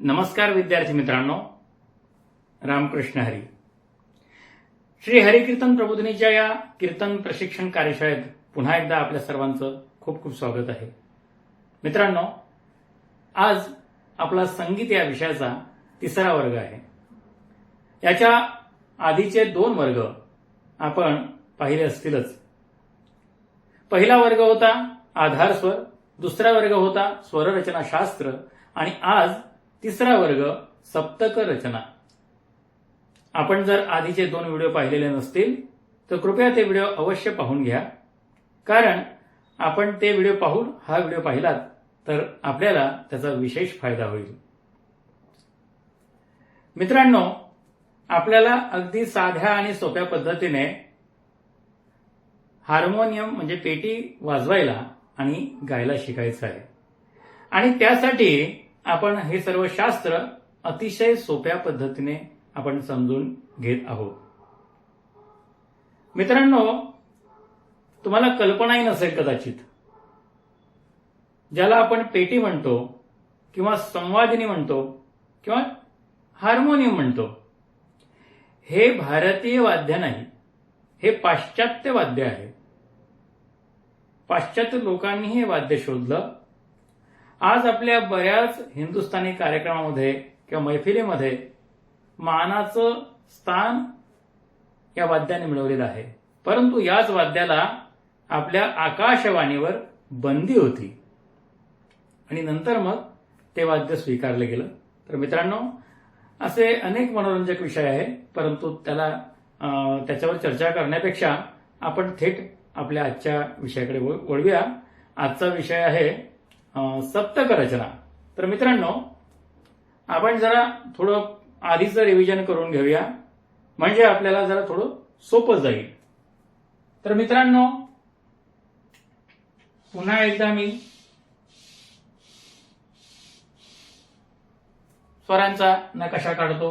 नमस्कार विद्यार्थी मित्रांनो. रामकृष्ण हरी. श्री हरिकीर्तन प्रबोधिनीच्या या कीर्तन प्रशिक्षण कार्यशाळेत पुन्हा एकदा आपल्या सर्वांचं खूप खूप स्वागत आहे. मित्रांनो आज आपला संगीत या विषयाचा तिसरा वर्ग आहे. याच्या आधीचे दोन वर्ग आपण पाहिले असतीलच. पहिला वर्ग होता आधार स्वर दुसरा वर्ग होता स्वररचना शास्त्र आणि आज तिसरा वर्ग सप्तक रचना. आपण जर आधीचे दोन व्हिडिओ पाहिलेले नसतील तर कृपया ते व्हिडिओ अवश्य पाहून घ्या. कारण आपण ते व्हिडिओ पाहून हा व्हिडिओ पाहिलात तर आपल्याला त्याचा विशेष फायदा होईल. मित्रांनो आपल्याला अगदी साध्या आणि सोप्या पद्धतीने हार्मोनियम म्हणजे पेटी वाजवायला आणि गायला शिकायचं आहे. आणि त्यासाठी आपण हे सर्व शास्त्र अतिशय सोप्या पद्धतीने आपण समजून घेत आहोत. मित्रांनो तुम्हाला कल्पनाही नसेल कदाचित. ज्याला आपण पेटी म्हणतो किंवा संवादिनी म्हणतो किंवा हार्मोनियम म्हणतो. हे भारतीय वाद्य नाही हे पाश्चात्य वाद्य आहे. पाश्चात्य लोकांनी हे वाद्य शोधलं. आज आपल्या बऱ्याच हिंदुस्थानी कार्यक्रमामध्ये किंवा मैफिलीमध्ये मानाचं स्थान या वाद्याने मिळवलेलं आहे. परंतु याच वाद्याला आपल्या आकाशवाणीवर बंदी होती. आणि नंतर मग ते वाद्य स्वीकारलं गेलं. तर मित्रांनो असे अनेक मनोरंजक विषय आहे परंतु त्याला त्याच्यावर चर्चा करण्यापेक्षा आपण थेट आपल्या आजच्या विषयाकडे वळूया. आजचा विषय आहे सप्तक रचना तर मित्रांनो आपण जरा थोडं आधीचं रिव्हिजन करून घेऊया. म्हणजे आपल्याला जरा थोडं सोपं जाईल. तर मित्रांनो पुन्हा एकदा मी स्वरांचा नकाशा काढतो.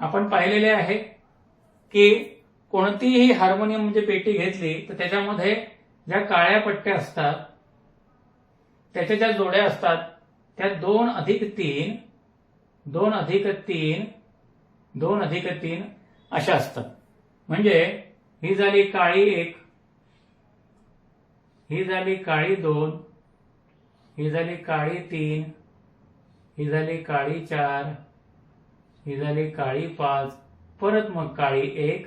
आपण पाहिलेले आहे की कोणतीही हार्मोनियम म्हणजे पेटी घेतली तर त्याच्यामध्ये ज्या काळ्या पट्ट्या असतात त्याच्या ज्या जोड्या असतात त्या दोन अधिक तीन दोन अधिक तीन दोन अधिक तीन अशा असतात. म्हणजे ही झाली काळी एक ही झाली काळी दोन ही झाली काळी तीन ही झाली काळी चार ही झाली काळी पाच परत मग काळी एक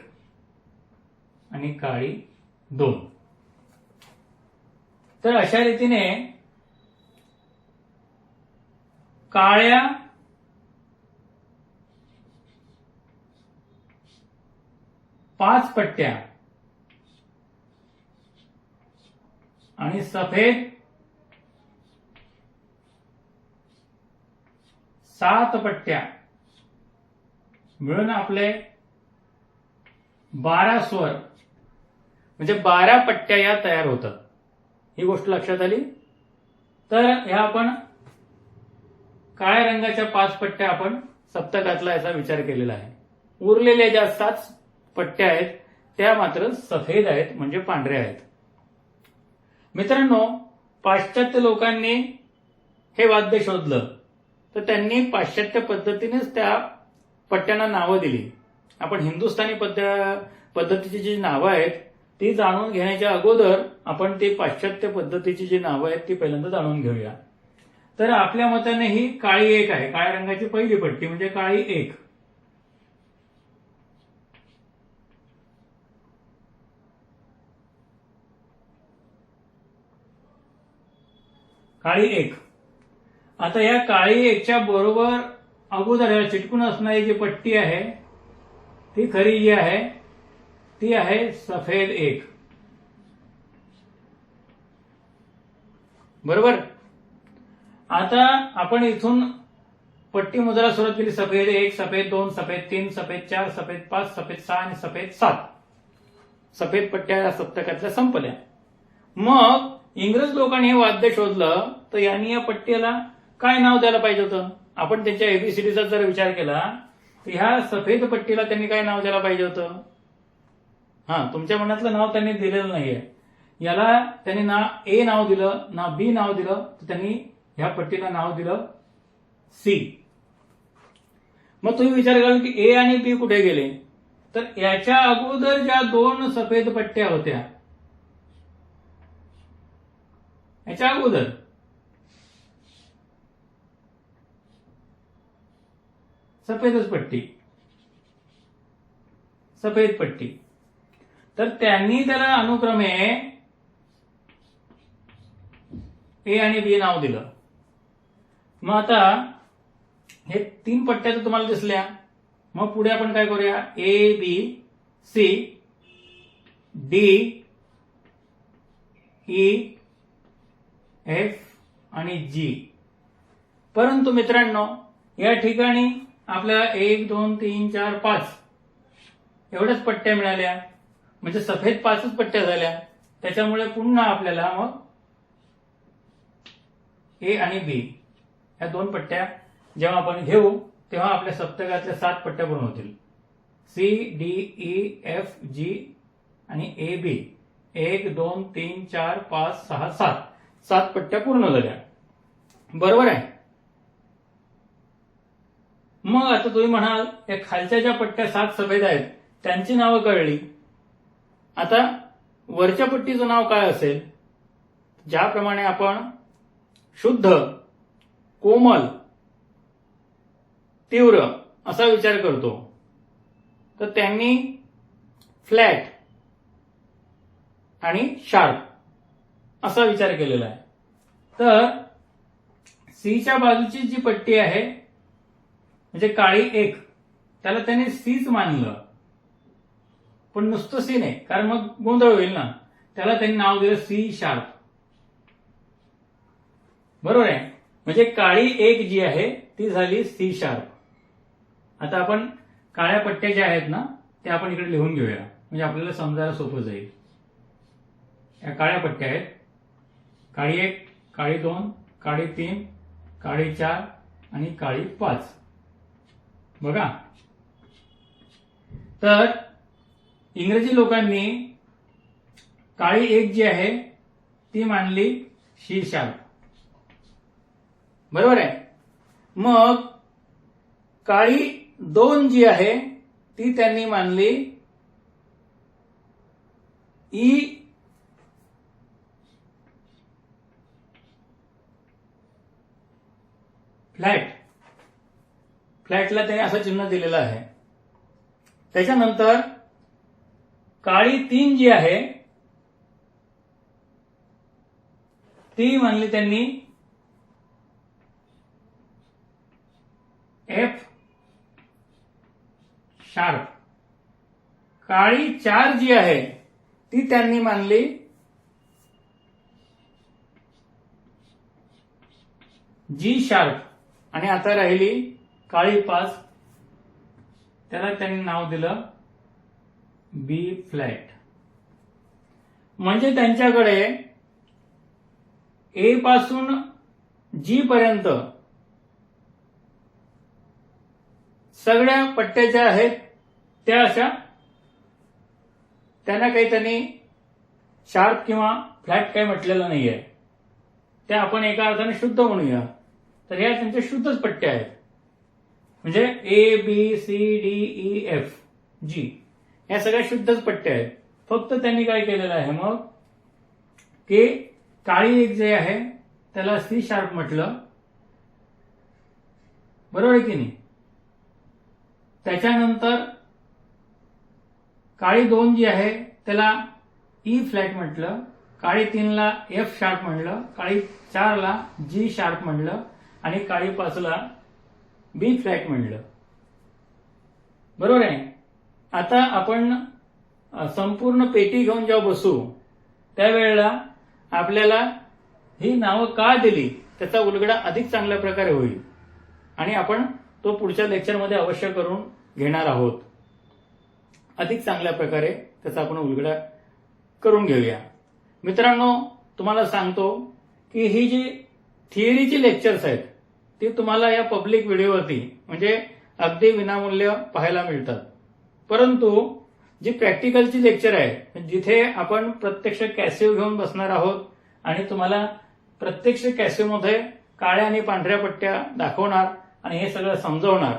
आणि काळी दोन. तर अशा रीतीने काळ्या पाच पट्ट्या आणि सफेद सात पट्ट्या मिळून आपले बारा स्वर. म्हणजे बारा पट्ट्या या तयार होतात. ही गोष्ट लक्षात आली? तर ह्या आपण काळ्या रंगाच्या पाच पट्ट्या आपण सप्तकातला याचा विचार केलेला आहे. उरलेल्या ज्या सात पट्ट्या आहेत त्या मात्र सफेद आहेत म्हणजे पांढऱ्या आहेत. मित्रांनो पाश्चात्य लोकांनी हे वाद्य शोधलं. तर त्यांनी पाश्चात्य पद्धतीनेच त्या पट्ट्यांना नावं दिली. आपण हिंदुस्थानी पद्ध पद्धतीची जी नावं आहेत ती जाणून घेण्याच्या अगोदर आपण ते पाश्चात्य पद्धतीची जी नावं आहेत ती पहिल्यांदा जाणून घेऊया. तर आपल्या मताने ही काळी एक आहे. काळ्या रंगाची पहिली पट्टी म्हणजे काळी एक. काळी एक. आता या काळी एकच्या बरोबर अगोदर चिटकून असणारी जी पट्टी आहे ती खरी जी आहे ती आहे सफेद एक. बरोबर? आता आपण इथून पट्टी मुद्रा सुरुवात केली सफेद एक सफेद दोन सफेद तीन सफेद चार सफेद पाच सफेद सहा आणि सफेद सात. सफेद पट्ट्या या सप्तकातल्या संपल्या. मग इंग्रज लोकांनी हे वाद्य शोधलं तर यांनी या पट्टीला काय नाव द्यायला पाहिजे होतं? आपण त्यांच्या एबीसीडीचा जर विचार केला तर ह्या सफेद पट्टीला त्यांनी काय नाव द्यायला पाहिजे होतं? हा तुमच्या मनातलं नाव त्यांनी दिलेलं नाहीये. याला त्यांनी ना ए नाव दिलं ना बी नाव दिलं तर त्यांनी ह्या पट्टीला नाव दिलं सी मग तुम्ही विचार कराल की ए आणि बी कुठे गेले? तर याच्या अगोदर ज्या दोन सफेद पट्ट्या होत्या याच्या अगोदर. सफेदच पट्टी. सफेद पट्टी. तर त्यांनी त्याला अनुक्रमे ए आणि बी नाव दिलं. मग आता हे तीन पट्ट्या तर तुम्हाला दिसल्या. मग पुढे आपण काय करूया? A B C D E F आणि जी. परंतु मित्रांनो या ठिकाणी आपल्याला एक दोन तीन चार पाच एवढ्याच पट्ट्या मिळाल्या. म्हणजे सफेद पाचच पट्ट्या झाल्या. त्याच्यामुळे पुन्हा आपल्याला मग ए आणि बी या दोन पट्ट्या जेव्हा आपण घेऊ तेव्हा आपल्या सप्तकातल्या सात पट्ट्या पूर्ण होतील. C D E F G आणि ए बी एक दोन तीन चार पाच सहा सात. सात पट्ट्या पूर्ण झाल्या. बरोबर आहे? मग आता तुम्ही म्हणाल या खालच्या ज्या पट्ट्या सात सफेद आहेत त्यांची नावं कळली. आता वरच्या पट्टीचं नाव काय असेल? ज्याप्रमाणे आपण शुद्ध कोमल तीव्र असा विचार करतो तर त्यांनी फ्लॅट आणि शार्प असा विचार केलेला आहे. तर सीच्या बाजूची जी पट्टी आहे म्हणजे काळी एक त्याला त्याने सीच मानलं. पण नुसतं सी नाही. कारण मग गोंधळ होईल ना. त्याला त्यांनी नाव दिलं सी शार्प. बरोबर आहे? म्हणजे काळी एक जी आहे ती झाली सी शार्प. आता आपण काळ्या पट्ट्या ज्या आहेत ना त्या आपण इकडे लिहून घेऊया. म्हणजे आपल्याला समजायला सोपं जाईल. या काळ्या पट्ट्या आहेत. काळी एक काळी दोन काळी तीन काळी चार आणि काळी पाच. बघा. तर इंग्रजी लोकांनी काळी एक जी आहे ती मानली शीर्षाल. बरोबर आहे? मग काळी दोन जी आहे ती त्यांनी मानली ई फ्लॅट. फ्लॅटला त्याने असं चिन्ह दिलेलं आहे. त्याच्यानंतर काळी तीन जी आहे ती मानली त्यांनी एफ शार्प काळी चार जी आहे ती त्यांनी मानली जी शार्प आणि आता राहिली काळी पाच. त्याला त्यांनी नाव दिलं बी फ्लॅट. म्हणजे त्यांच्याकडे ए पासून जी पर्यंत सगळ्या पट्ट्या ज्या आहेत त्या अशा. त्यांना काही त्यांनी शार्प किंवा फ्लॅट काही म्हटलेलं नाहीये. त्या आपण एका अर्थाने शुद्ध म्हणूया. तर ह्या त्यांच्या शुद्धच पट्ट्या आहेत. म्हणजे A B C D E F G या सगळ्या शुद्धच पट्ट्या आहेत. फक्त त्यांनी काय केलेलं आहे मग? की काळी एक जे आहे त्याला सी शार्प म्हटलं. बरोबर आहे की नाही? त्याच्यानंतर काळी दोन जी आहे त्याला e ई फ्लॅट म्हटलं. काळी तीनला एफ शार्प म्हणलं काळी चारला जी शार्प म्हणलं आणि काळी पाचला बी फ्लॅट म्हणलं बरोबर आहे? आता आपण संपूर्ण पेटी घेऊन जेव्हा बसू त्यावेळेला आपल्याला ही नावं का दिली त्याचा उलगडा अधिक चांगल्या प्रकारे होईल. आणि आपण तो पुढच्या लेक्चरमध्ये अवश्य करून घेणार आहोत. अधिक चांगल्या प्रकारे त्याचा आपण उलगडा करून घेऊया. मित्रांनो तुम्हाला सांगतो की ही जी थिअरीची लेक्चर्स आहेत ती तुम्हाला या पब्लिक व्हिडिओवरती म्हणजे अगदी विनामूल्य पाहायला मिळतात. परंतु जी प्रॅक्टिकलची लेक्चर आहे जिथे आपण प्रत्यक्ष कॅसिव घेऊन बसणार आहोत आणि तुम्हाला प्रत्यक्ष कॅसिवमध्ये काळ्या आणि पांढऱ्या पट्ट्या दाखवणार आणि हे सगळं समजवणार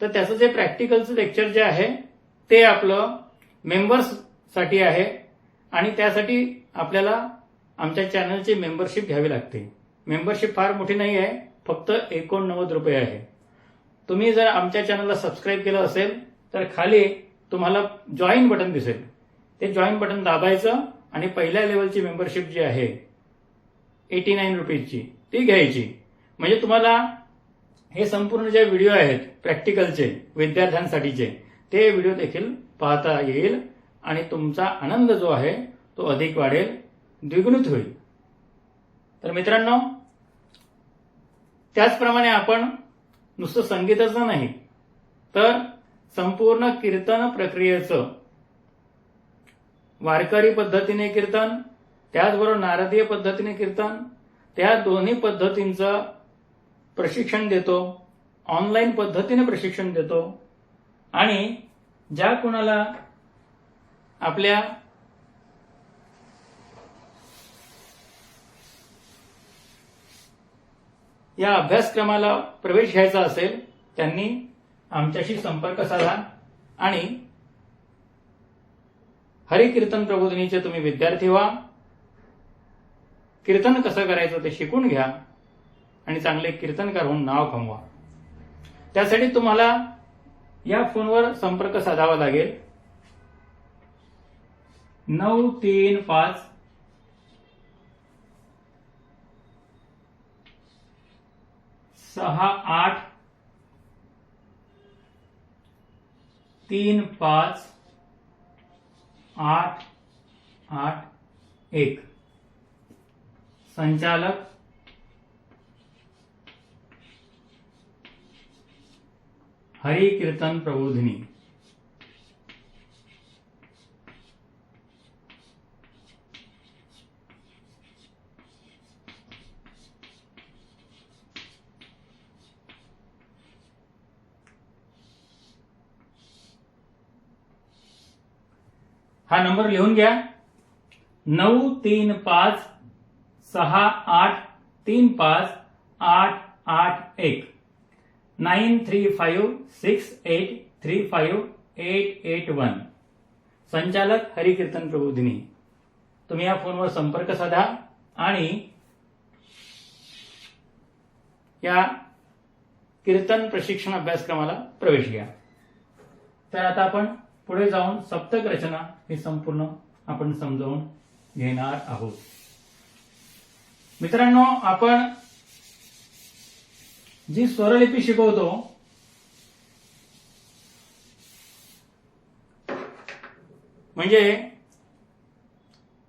तर त्याचं जे प्रॅक्टिकलचं लेक्चर जे आहे ते आपलं मेंबर्ससाठी आहे आणि त्यासाठी आपल्याला आमच्या चॅनलची मेंबरशिप घ्यावी लागते. मेंबरशिप फार मोठी नाही आहे फक्त एकोणनव्वद रुपये आहे. तुम्ही जर आमच्या चॅनलला सबस्क्राईब केलं असेल तर खाली तुम्हाला जॉईन बटन दिसेल. ते जॉईन बटन दाबायचं आणि पहिल्या लेवलची मेंबरशिप जी आहे एटी नाईन रुपीजची ती घ्यायची. म्हणजे तुम्हाला हे संपूर्ण जे व्हिडिओ आहेत प्रॅक्टिकलचे विद्यार्थ्यांसाठीचे ते व्हिडिओ देखील पाहता येईल आणि तुमचा आनंद जो आहे तो अधिक वाढेल द्विगुणित होईल. तर मित्रांनो त्याचप्रमाणे आपण नुसतं संगीताचं नाही तर संपूर्ण कीर्तन प्रक्रियेचं. वारकरी पद्धतीने कीर्तन त्याचबरोबर नारदीय पद्धतीने कीर्तन त्या दोन्ही पद्धतींचं प्रशिक्षण देतो ऑनलाईन पद्धतीने प्रशिक्षण देतो. आणि ज्या कुणाला आपल्या या अभ्यासक्रमाला प्रवेश घ्यायचा असेल त्यांनी आमच्याशी संपर्क साधा आणि हरिकीर्तन प्रबोधिनीचे तुम्ही विद्यार्थी व्हा. कीर्तन कसं करायचं ते शिकून घ्या आणि चांगले कीर्तनकार होऊन नाव कमवा. त्यासाठी तुम्हाला या फोनवर संपर्क साधावा लागेल. नऊ तीन पाच सहा आठ तीन पाँच आठ आठ एक। संचालक। हरि कीर्तन प्रबोधिनी। हा नंबर लिहून घ्या. नऊ तीन पाच सहा आठ तीन पाच आठ आठ एक. Nine three five six eight three five eight eight one. संचालक हरिकीर्तन प्रबोधिनी. तुम्ही या फोनवर संपर्क साधा आणि या कीर्तन प्रशिक्षण अभ्यासक्रमाला प्रवेश घ्या. तर आता आपण पुढे जाऊन सप्तक रचना ही संपूर्ण आपण समजावून घेणार आहोत. मित्रांनो आपण जी स्वरलिपी शिकवतो म्हणजे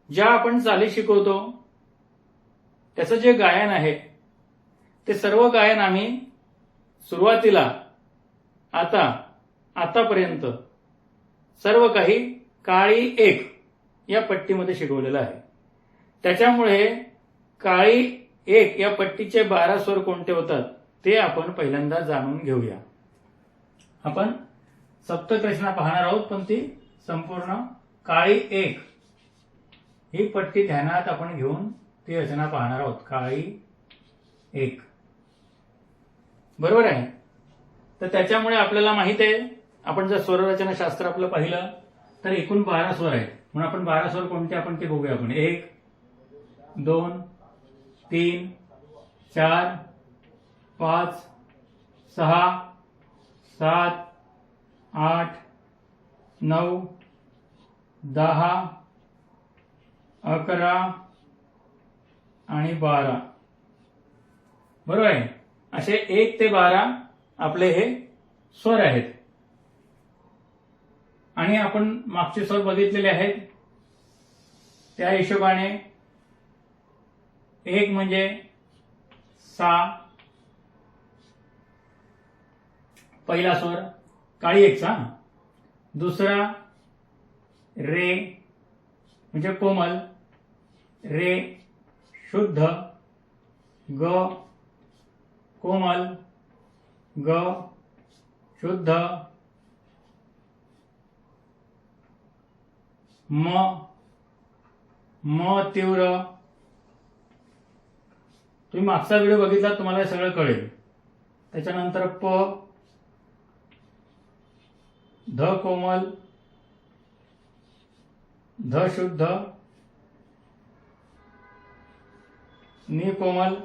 ज्या आपण चाली शिकवतो त्याचं जे गायन आहे ते सर्व गायन आम्ही सुरुवातीला आता आतापर्यंत सर्व काही काळी एक या पट्टीमध्ये शिकवलेलं आहे. त्याच्यामुळे काळी एक या पट्टीचे बारा स्वर कोणते होतात ते आपण पहिल्यांदा जाणून घेऊया. आपण सप्तक रचना पाहणार आहोत पण ती संपूर्ण काळी एक ही पट्टी ध्यानात आपण घेऊन ती रचना पाहणार आहोत काळी एक. बरोबर आहे? तर त्याच्यामुळे आपल्याला माहीत आहे आपण जर स्वररचना शास्त्र आपलं पाहिलं तर एकूण बारा स्वर आहेत. म्हणून आपण बारा स्वर कोणते आपण ते बघूया आपण. एक दोन तीन चार पाच सहा सात आठ नऊ दहा अकरा आणि बारा. बरोबर आहे? असे एक ते बारा आपले हे स्वर आहेत. आणि आपण मागचे स्वर बघितलेले आहेत त्या हिशोबाने एक म्हणजे सा पहिला स्वर काळी एकचा दुसरा रे म्हणजे कोमल. रे शुद्ध. ग कोमल. ग शुद्ध. म म तीव्र. तुम्ही मागचा व्हिडिओ बघितला तुम्हाला हे सगळं कळेल. त्याच्यानंतर प ध कोमल ध शुद्ध नि कोमल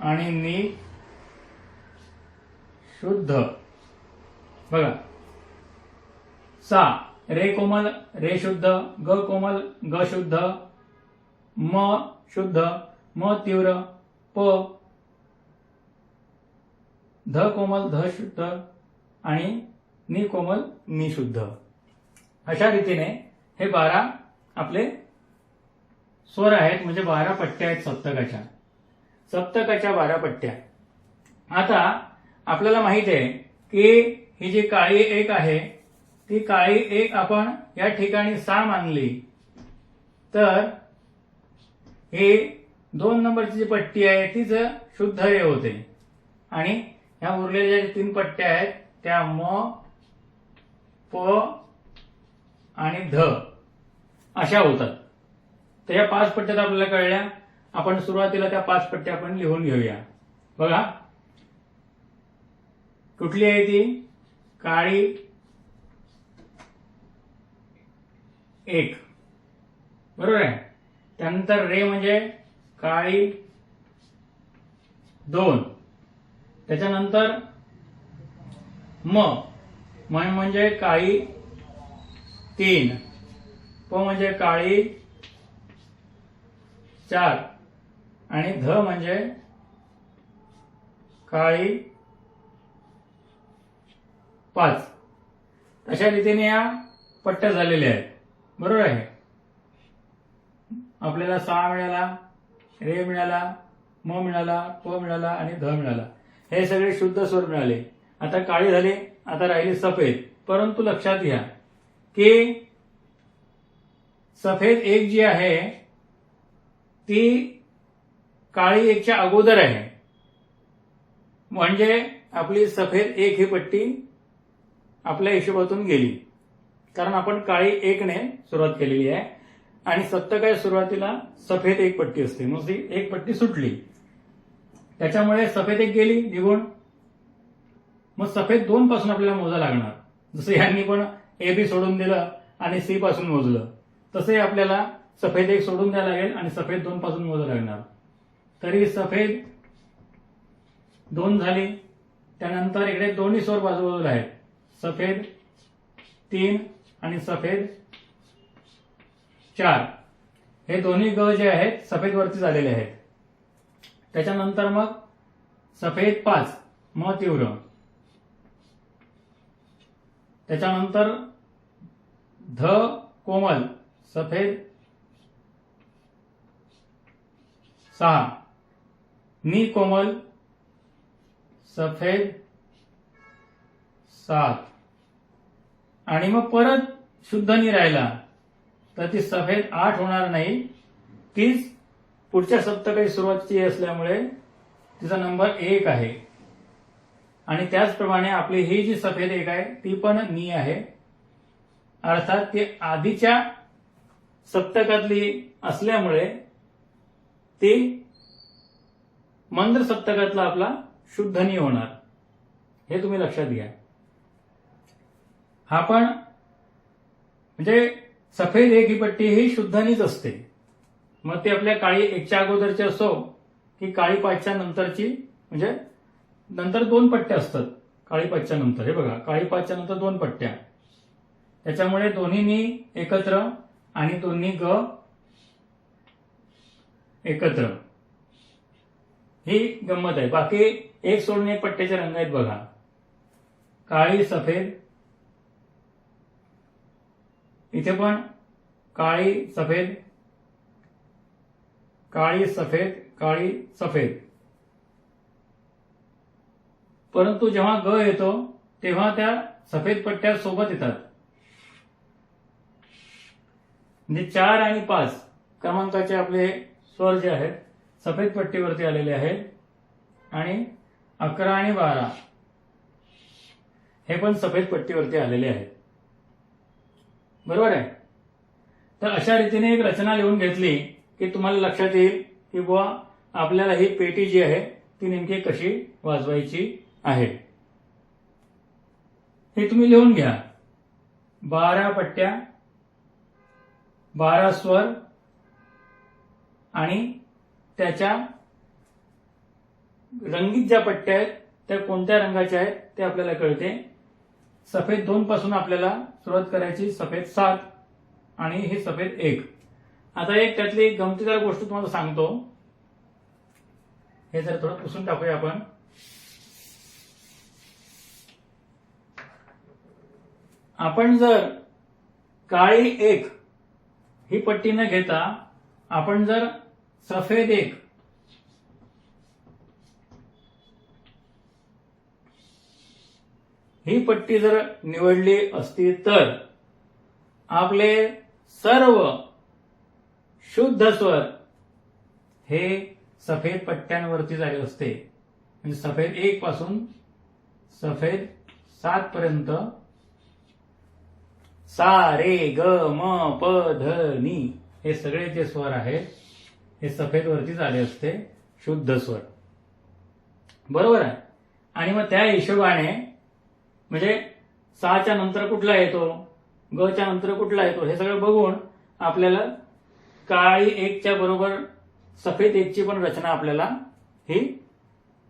आणि नि शुद्ध. बघा. सा रे कोमल रे शुद्ध ग कोमल ग शुद्ध म शुद्ध म तीव्र प ध कोमल ध शुद्ध आणि नि कोमल नि शुद्ध. अशा रीतीने हे बारा आपले स्वर आहेत म्हणजे बारा पट्ट्या आहेत सप्तकाच्या. सप्तकाच्या बारा पट्ट्या. आता आपल्याला माहीत आहे की ही जी काळी एक आहे ती काळी एक आपण या ठिकाणी सा मानली. तर हे दोन नंबरची जी पट्टी आहे तीच शुद्ध हे होते. आणि ह्या उरलेल्या ज्या तीन पट्ट्या आहेत त्या म प आणि ध अशा होतात. तर या पाच पट्ट्यात आपल्याला कळल्या. आपण सुरुवातीला त्या पाच पट्ट्या आपण लिहून घेऊया. बघा. कुठली आहे ती? काळी एक. बरोबर आहे? त्यानंतर रे म्हणजे काळी दोन. त्याच्यानंतर म. म्हणजे काळी तीन. प म्हणजे काळी चार. आणि ध म्हणजे काळी पाच. अशा रीतीने या पट्ट्या झालेल्या आहेत. बरोबर आहे. आपल्याला सा मिळाला रे मिळाला म मिळाला प मिळाला आणि ध मिळाला. हे सगळे शुद्ध स्वर मिळाले. आता काळी झाली आता राहिली सफेद. परंतु लक्षात घ्या की सफेद एक जी आहे ती काळी एकच्या अगोदर आहे. म्हणजे आपली सफेद एक ही पट्टी आपल्या हिशोबातून गेली. कारण आपण काळी एकने सुरुवात केलेली आहे. आणि सप्तकाय सुरुवातीला सफेद एक पट्टी असते. मग ती एक पट्टी सुटली. त्याच्यामुळे सफेद एक गेली निघून. मग सफेद दोन पासून आपल्याला मोजा लागणार. जसं यांनी पण ए बी सोडून दिलं आणि सी पासून मोजलं. तसे आपल्याला सफेद एक सोडून द्यायला लागेल आणि सफेद दोन पासून मोजा लागणार. तरी सफेद दोन झाली. त्यानंतर इकडे दोन्ही स्वर बाजूबाजूला आहेत. सफेद तीन आणि सफेद चार. हे दोन्ही ग जे आहेत सफेद वरती झालेले आहेत. त्याच्यानंतर मग सफेद पाच म तीव्र. त्याच्यानंतर ध कोमल सफेद सहा. नी कोमल सफेद सात. आणि मग परत शुद्ध नी राहिला तर ती सफेद आठ होणार नाही. तीच पुढच्या सप्तकाची सुरुवातीची असल्यामुळे तिचा नंबर एक आहे. आणि त्याचप्रमाणे आपली ही जी सफेद एक आहे ती पण नी आहे. अर्थात ती आधीच्या सप्तकातली असल्यामुळे ती मंद्र सप्तकातला आपला शुद्ध नी होणार. हे तुम्ही लक्षात घ्या. हा पण म्हणजे सफेद एक ही पट्टी ही शुद्धनीच असते. मग ती आपल्या काळी एकच्या अगोदरची असो की काळी पाचच्या नंतरची म्हणजे नंतर दोन पट्ट्या असतात. काळी पाचच्या नंतर. हे बघा काळी पाचच्या नंतर दोन पट्ट्या. त्याच्यामुळे दोन्हीनी एकत्र आणि दोन्ही ग एकत्र. ही गंमत आहे. बाकी एक सोडून एक पट्ट्याचे रंग आहेत बघा. काळी सफेद इथे पण काळी सफेद काळी सफेद काळी सफेद. परंतु जेव्हा ग येतो तेव्हा त्या सफेद पट्ट्या सोबत येतात. म्हणजे चार आणि पाच क्रमांकाचे आपले स्वर जे आहेत सफेद पट्टीवरती आलेले आहेत. आणि अकरा आणि बारा हे पण सफेद पट्टीवरती आलेले आहेत. बरोबर आहे? तर अशा रीतीने एक रचना लिहून घेतली की तुम्हाला लक्षात येईल की बुवा आपल्याला ही पेटी जी आहे ती नेमकी कशी वाजवायची आहे. हे तुम्ही लिहून घ्या. बारा पट्ट्या बारा स्वर आणि त्याच्या रंगीत ज्या पट्ट्या आहेत त्या कोणत्या रंगाच्या आहेत ते आपल्याला कळते. सफेद दोन पासून आपल्याला सुरुवात करायची सफेद सात आणि हे सफेद एक. आता एक त्यातली एक गमतीदार गोष्ट तुम्हाला सांगतो. हे जर थोडं पुसून टाकूया आपण. आपण जर काळी एक ही पट्टी न घेता आपण जर सफेद एक ही पट्टी जर निवडली असती तर आपले सर्व शुद्ध स्वर हे सफेद पट्ट्यांवरती झाले असते. म्हणजे सफेद एक पासून सफेद सात पर्यंत सा रे ग म प ध नी हे सगळे जे स्वर आहेत हे सफेद वरती झाले असते शुद्ध स्वर. बरोबर आहे? आणि मग त्या हिशोबाने म्हणजे सहाच्या नंतर कुठला येतो गच्या नंतर कुठला येतो हे सगळं बघून आपल्याला काळी एकच्या बरोबर सफेद एकची पण रचना आपल्याला ही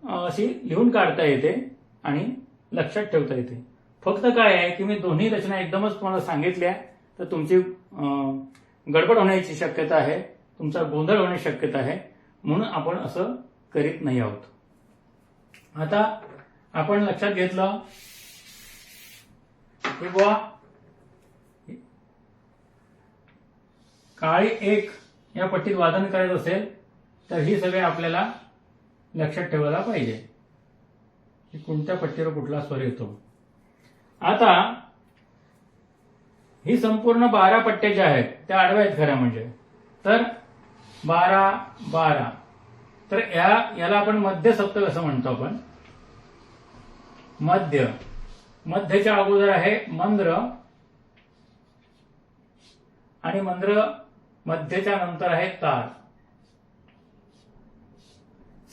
अशी लिहून काढता येते आणि लक्षात ठेवता येते. फक्त काय आहे की मी दोन्ही रचना एकदमच तुम्हाला सांगितल्या तर तुमची गडबड होण्याची शक्यता आहे तुमचा गोंधळ होण्याची शक्यता आहे म्हणून आपण असं करीत नाही आहोत. आता आपण लक्षात घेतलं की बुवा. काळी एक या पट्टीत वादन करायचं असेल तर ही सगळे आपल्याला लक्षात ठेवायला पाहिजे. की कोणत्या पट्टीवर कुठला स्वर येतो. आता ही संपूर्ण बारा पट्ट्या ज्या आहेत त्या आडव्या आहेत खऱ्या म्हणजे. तर बारा बारा. तर या याला आपण मध्य सप्तक असं म्हणतो आपण. मध्य. मध्यच्या अगोदर आहे मंद्र. आणि मंद्र मध्यच्या नंतर आहे तार.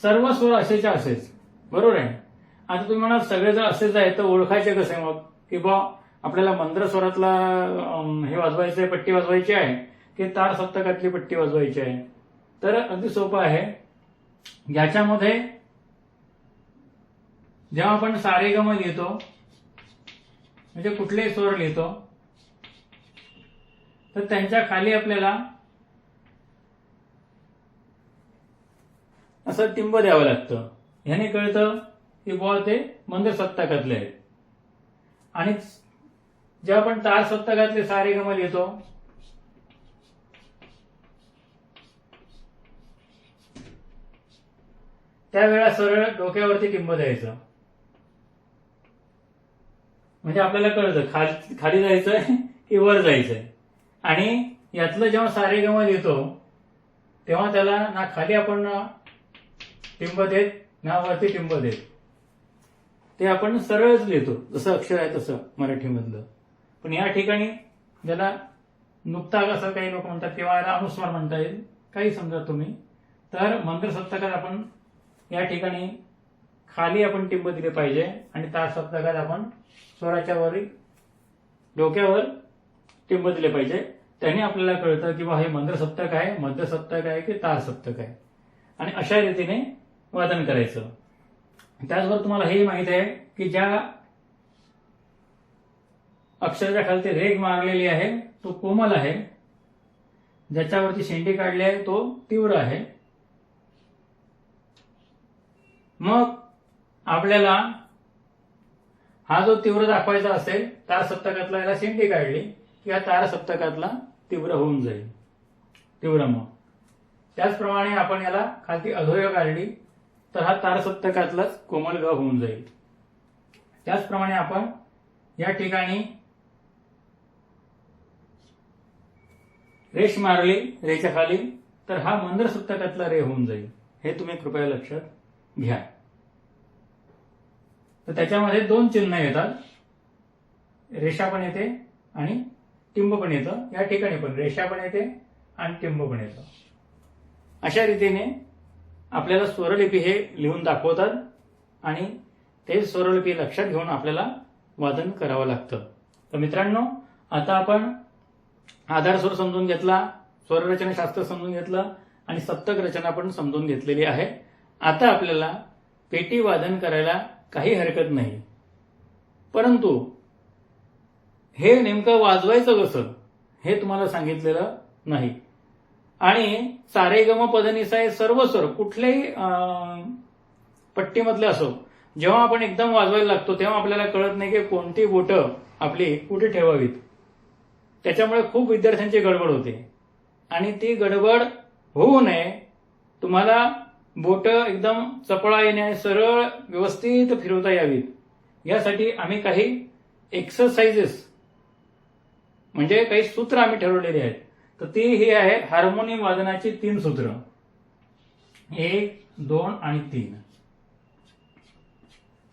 सर्व स्वर असेच्या असेच. बरोबर आहे? आता तुम्ही म्हणाल सगळे जर असेच आहे तर ओळखायचे कसे मग? की बा आपल्याला मंद्र स्वरातला हे वाजवायचं आहे पट्टी वाजवायची आहे की तार सप्तकातली पट्टी वाजवायची आहे? तर अगदी सोपं आहे. याच्यामध्ये जेव्हा आपण सारेगम लिहितो म्हणजे कुठलेही स्वर लिहितो. तर त्यांच्या खाली आपल्याला असं टिंब द्यावं लागतं. ह्याने कळतं की बुवा ते मंद सप्तकातले आहेत. आणि जेव्हा आपण तार सप्तकातले सारे गमल येतो. त्यावेळा सरळ डोक्यावरती टिंब द्यायचं. म्हणजे आपल्याला कळतं खाली खाली जायचंय की वर जायचंय. आणि यातलं जेव्हा सारे गमत येतो तेव्हा त्याला ना खाली आपण टिंब देत ना वरती टिंब देत. ते आपण सरळच लिहितो जसं अक्षर आहे तसं मराठीमधलं. पण या ठिकाणी ज्याला नुकता असं काही लोक म्हणतात किंवा याला अनुस्वार म्हणता येईल काही समजा तुम्ही तर मंत्र सप्तकात आपण या ठिकाणी खाली आपण टिंब दिले पाहिजे आणि तार सप्तकात आपण स्वराच्या वरील डोक्यावर ते बदले पाहिजे. त्याने आपल्याला कळतं की बा हे मंद्र सप्तक आहे मध्य सप्तक आहे की तार सप्तक आहे. आणि अशा रीतीने वादन करायचं. त्याचबरोबर तुम्हाला हे माहीत आहे की ज्या अक्षराच्या खालती रेग मारलेली आहे तो कोमल आहे. ज्याच्यावरती शेंडी काढली आहे तो तीव्र आहे. मग आपल्याला हा जो तीव्र दाखवायचा असेल तार सप्तकातला याला शेंडी काढली की हा तार सप्तकातला तीव्र होऊन जाईल. तीव्र मग त्याचप्रमाणे आपण याला खालती अधोय काढली तर हा तार सप्तकातलाच कोमल ग होऊन जाईल. त्याचप्रमाणे आपण या ठिकाणी रेष मारली रेच्या खाली तर हा मंदर सप्तकातला रे होऊन जाईल. हे तुम्ही कृपया लक्षात घ्या. तर त्याच्यामध्ये दोन चिन्ह येतात. रेषा पण येते आणि टिंब पण येतं. या ठिकाणी पण रेषा पण येते आणि टिंब पण येतं. अशा रीतीने आपल्याला स्वरलिपी हे लिहून दाखवतात आणि ते स्वरलिपी लक्षात घेऊन आपल्याला वादन करावं लागतं. तर मित्रांनो आता आपण आधार स्वर समजून घेतला स्वररचना शास्त्र समजून घेतलं आणि सप्तक रचना पण समजून घेतलेली आहे. आता आपल्याला पेटी वादन करायला काही हरकत नाही. परंतु हे नेमकं वाजवायचं कसं हे तुम्हाला सांगितलेलं नाही. आणि सारे गम पदनिसा हे सर्व स्वर कुठल्याही पट्टीमधले असो जेव्हा आपण एकदम वाजवायला लागतो तेव्हा आपल्याला कळत नाही की कोणती बोटं आपली कुठे ठेवावीत. त्याच्यामुळे खूप विद्यार्थ्यांची गडबड होते. आणि ती गडबड होऊ नये तुम्हाला बोट एकदम चपळा येणे सरळ व्यवस्थित फिरवता यावीत. यासाठी आम्ही काही एक्सरसाइजेस म्हणजे काही सूत्र आम्ही ठरवलेली आहेत. तर ती ही आहे हार्मोनियम वादनाची तीन सूत्र. एक दोन आणि तीन.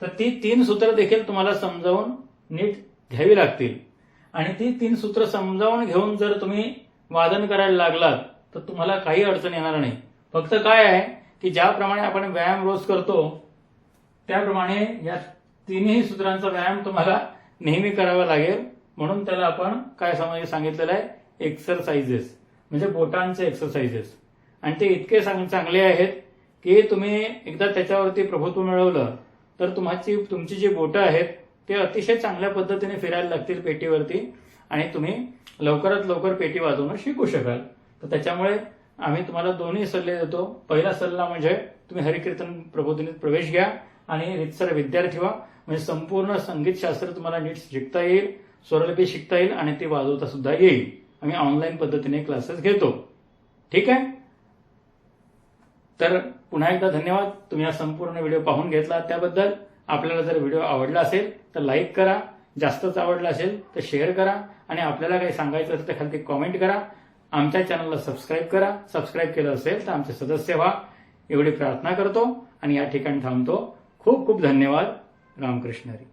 तर ती तीन सूत्र देखील तुम्हाला समजावून नीट घ्यावी लागतील. आणि ती तीन सूत्र समजावून घेऊन जर तुम्ही वादन करायला लागलात तर तुम्हाला काही अडचण येणार नाही. फक्त काय आहे? की ज्याप्रमाणे आपण व्यायाम रोज करतो त्याप्रमाणे या तिन्ही सूत्रांचा व्यायाम तुम्हाला नेहमी करावा लागेल. म्हणून त्याला आपण काय समज सांगितलेलं आहे? एक्सरसाइजेस म्हणजे बोटांचे एक्सरसाइजेस आणि ते इतके चांगले आहेत की तुम्ही एकदा त्याच्यावरती प्रभुत्व मिळवलं तर तुम्हाची तुमची जी बोटं आहेत ते अतिशय चांगल्या पद्धतीने फिरायला लागतील पेटीवरती आणि तुम्ही लवकरात लवकर पेटी वाजवणं शिकू शकाल. तर त्याच्यामुळे आम्ही तुम्हाला दोन्ही सल्ले देतो. पहिला सल्ला म्हणजे तुम्ही हरिकीर्तन प्रबोधिनीत प्रवेश घ्या आणि रितसर विद्यार्थी व्हा म्हणजे संपूर्ण संगीतशास्त्र तुम्हाला नीट शिकता येईल स्वरलिपी शिकता येईल आणि ते वाजवता सुद्धा येईल. आम्ही ऑनलाईन पद्धतीने क्लासेस घेतो. ठीक आहे? तर पुन्हा एकदा धन्यवाद. तुम्ही हा संपूर्ण व्हिडिओ पाहून घेतला. त्याबद्दल आपल्याला जर व्हिडिओ आवडला असेल तर लाईक करा. जास्तच आवडला असेल तर शेअर करा. आणि आपल्याला काही सांगायचं असेल तर खाली कॉमेंट करा. आमच्या चॅनलला सबस्क्राईब करा. सबस्क्राईब केलं असेल तर आमचे सदस्य व्हा. एवढी प्रार्थना करतो आणि या ठिकाणी थांबतो. खूप खूप धन्यवाद. रामकृष्ण हरी.